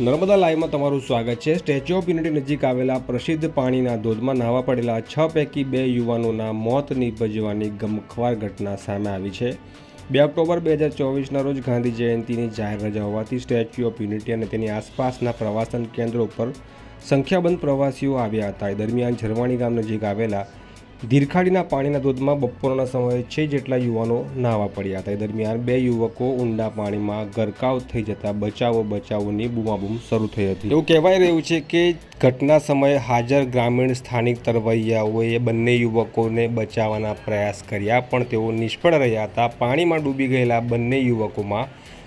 નર્મદા લાઈવમાં તમારું સ્વાગત છે. સ્ટેચ્યુ ઓફ યુનિટી નજીક આવેલા પ્રસિદ્ધ પાણીના ધોધમાં નાહવા પડેલા છ પૈકી બે યુવાનોના મોત નીપજવાની ગમખ્વાર ઘટના સામે આવી છે. બે ઓક્ટોબર બે હજાર ચોવીસના રોજ ગાંધી જયંતિની જાહેર રજા હોવાથી સ્ટેચ્યુ ઓફ યુનિટી અને તેની આસપાસના પ્રવાસન કેન્દ્રો ઉપર સંખ્યાબંધ પ્રવાસીઓ આવ્યા હતા. દરમિયાન ઝરવાણી ગામ નજીક આવેલા ધીરખાડીના પાણીના ધોધમાં બપોરના સમયે છે જેટલા યુવાનો નાહવા પડ્યા હતા. એ દરમિયાન બે યુવકો ઊંડા પાણીમાં ગરકાવ થઈ જતા બચાવો, બચાવોની બૂમાબૂમ શરૂ થઈ હતી. એવું કહેવાય રહ્યું છે કે ઘટના સમયે હાજર ગ્રામીણ સ્થાનિક તરવૈયાઓએ બંને યુવકોને બચાવવાના પ્રયાસ કર્યા, પણ તેઓ નિષ્ફળ રહ્યા હતા. પાણીમાં ડૂબી ગયેલા બંને યુવકોમાં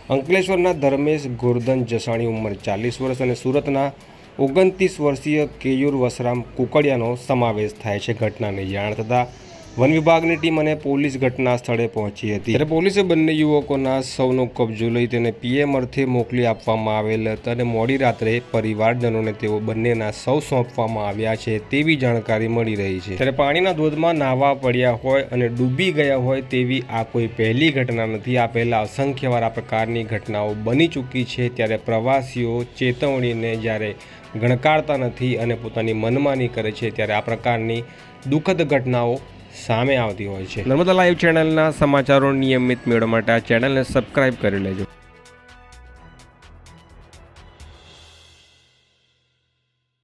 અંકલેશ્વરના ધર્મેશ ગોરધન જસાણી ઉંમર ચાલીસ વર્ષ અને સુરતના ઓગણત્રીસ વર્ષીય કેયુર વસરામ કુકડિયાનો સમાવેશ થાય છે ઘટનાની જાણ થતાં વન વિભાગની ટીમ અને પોલીસ ઘટના સ્થળે પહોંચી હતી. ત્યારે પોલીસે બંને યુવકોના સૌનો કબજો લઈ તેને પીએમ અર્થે મોકલી આપવામાં આવેલ હતા અને મોડી રાત્રે પરિવારજનોને તેઓ બંનેના સૌ સોંપવામાં આવ્યા છે તેવી જાણકારી મળી રહી છે. ત્યારે પાણીના ધોધમાં નાહવા પડ્યા હોય અને ડૂબી ગયા હોય તેવી આ કોઈ પહેલી ઘટના નથી. આ પહેલાં અસંખ્ય વાર આ પ્રકારની ઘટનાઓ બની ચૂકી છે ત્યારે પ્રવાસીઓ ચેતવણીને જ્યારે ગણકારતા નથી અને પોતાની મનમાની કરે છે ત્યારે આ પ્રકારની દુઃખદ ઘટનાઓ સામે આવતી હોય છે. નર્મદા લાઈવ ચેનલના સમાચારો નિયમિત મેળવવા માટે આ ચેનલને સબસ્ક્રાઈબ કરી લેજો.